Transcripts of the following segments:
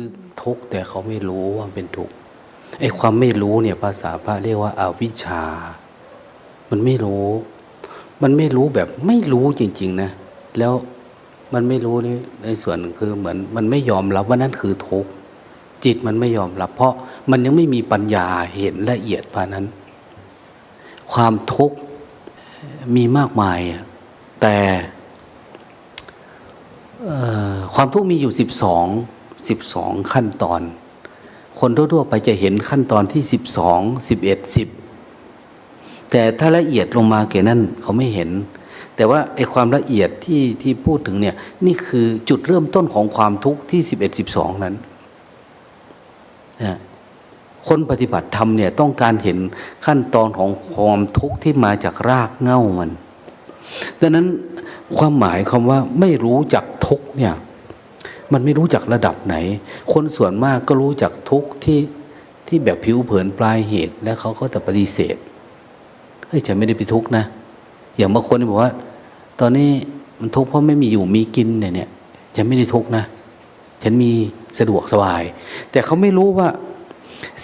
คือทุกข์แต่เขาไม่รู้ว่าเป็นทุกข์ไอ้ความไม่รู้เนี่ยภาษาพระเรียกว่าอาวิชชา มันไม่รู้ มันไม่รู้แบบไม่รู้จริง ๆ นะ แล้วมันไม่รู้นี่ในส่วนคือเหมือนมันไม่ยอมรับว่านั่นคือทุกข์จิตมันไม่ยอมรับ เพราะมันยังไม่มีปัญญาเห็นละเอียดพานั้น ความทุกข์มีมากมาย แต่ความทุกข์มีอยู่สิบสอง สิบสองขั้นตอน คนทั่วๆไปจะเห็นขั้นตอนที่สิบสองสิบเอ็ดสิบแต่ถ้าละเอียดลงมาเก่นั้นเขาไม่เห็น แต่ว่าไอ้ความละเอียดที่ที่พูดถึงเนี่ยนี่คือจุดเริ่มต้นของความทุกข์ที่สิบเอ็ดสิบสองนั้นนะคนปฏิบัติธรรมเนี่ยต้องการเห็นขั้นตอนของความทุกข์ที่มาจากรากเง้ามัน ดังนั้นความหมายคำว่าไม่รู้จักทุกเนี่ย มันไม่รู้จักระดับไหน คนส่วนมากก็รู้จักทุกข์ที่ที่แบบผิวเผินปลายเหตุ แล้วเขาก็จะปฏิเสธเฮ้ยฉันไม่ได้ไปทุกข์นะ อย่างบางคนที่บอกว่า ตอนนี้มันทุกข์เพราะไม่มีอยู่มีกินเนี่ยเนี่ยฉันไม่ได้ทุกข์นะ ฉันมีสะดวกสบาย แต่เขาไม่รู้ว่า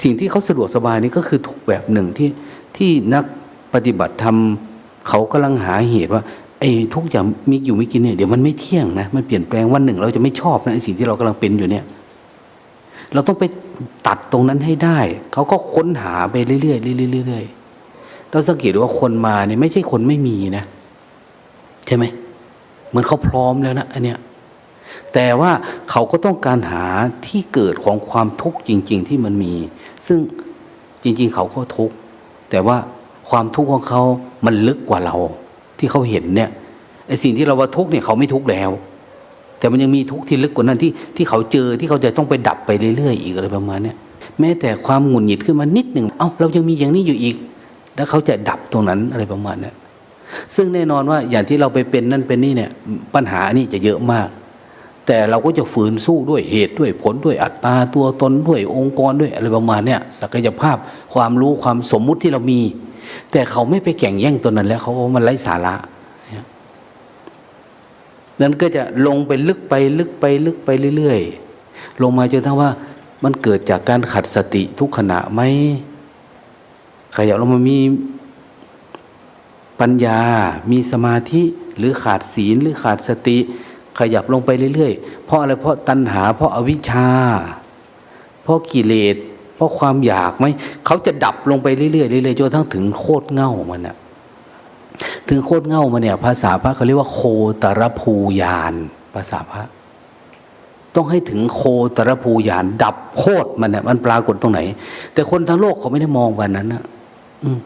สิ่งที่เขาสะดวกสบายนี่ก็คือทุกแบบหนึ่งที่ที่นักปฏิบัติธรรมเขากำลังหาเหตุว่า อ้ทุกอย่างมีอยู่มีกินเนี่ยเดี๋ยวมันไม่เที่ยงนะมันเปลี่ยนแปลงวันหนึ่ง เราจะไม่ชอบนะไอ้สิ่งที่เรากำลังเป็นอยู่เนี่ย เราต้องไปตัดตรงนั้นให้ได้ เขาก็ค้นหาไปเรื่อยๆเรื่อยๆเรื่อยๆเราสังเกตว่าคนมาเนี่ยไม่ใช่คนไม่มีนะใช่ไหมเหมือนเขาพร้อมแล้วนะอันเนี้ยแต่ว่าเขาก็ต้องการหาที่เกิดของความทุกข์จริง ๆ ที่มันมี ซึ่งจริง ๆ เขาก็ทุกข์แต่ว่าความทุกข์ของเขามันลึกกว่าเรา ที่เขาเห็นเนี่ยไอ้สิ่งที่เราว่าทุกข์เนี่ยเขาไม่ทุกข์แล้ว แต่มันยังมีทุกข์ที่ลึกกว่านั้นที่ที่เขาเจอที่เขาจะต้องไปดับไปเรื่อยๆอีกอะไรประมาณเนี้ยแม้แต่ความหงุดหงิดขึ้นมานิดหนึ่งเอ้าเรายังมีอย่างนี้อยู่อีก แล้วเขาจะดับตรงนั้นอะไรประมาณเนี้ยซึ่งแน่นอนว่าอย่างที่เราไปเป็นนั่นเป็นนี่เนี่ยปัญหานี่จะเยอะมาก แต่เราก็จะฝืนสู้ด้วยเหตุด้วยผลด้วยอัตตาตัวตนด้วยองค์กรด้วยอะไรประมาณเนี้ยศักยภาพความรู้ความสมมุติที่เรามี แต่เขาไม่ไปแข่งแย่งตัวนั้นแล้วเขาว่ามันไร้สาระนี่นั้นก็จะลงไปลึกไปลึกไปลึกไปเรื่อยๆ ลงมาจนทั้งว่ามันเกิดจากการขัดสติทุกขณะไหมขยับลงมามีปัญญา มีสมาธิหรือขาดศีลหรือขาดสติ ขยับลงไปเรื่อยๆ เพราะอะไรเพราะตัณหาเพราะอาวิชชา เพราะกิเลส เพราะความอยากไหมเขาจะดับลงไปเรื่อยๆเรื่อยๆจนทั้งถึงโคตรเง่ามันนะถึงโคตรเง่ามันเนี่ย ภาษาพระเขาเรียกว่าโคตรภูยานภาษาพระ ต้องให้ถึงโคตรภูยานดับโคตรมันเนี่ยมันปรากฏตรงไหน แต่คนทั้งโลกเขาไม่ได้มองวันนั้นนะอืม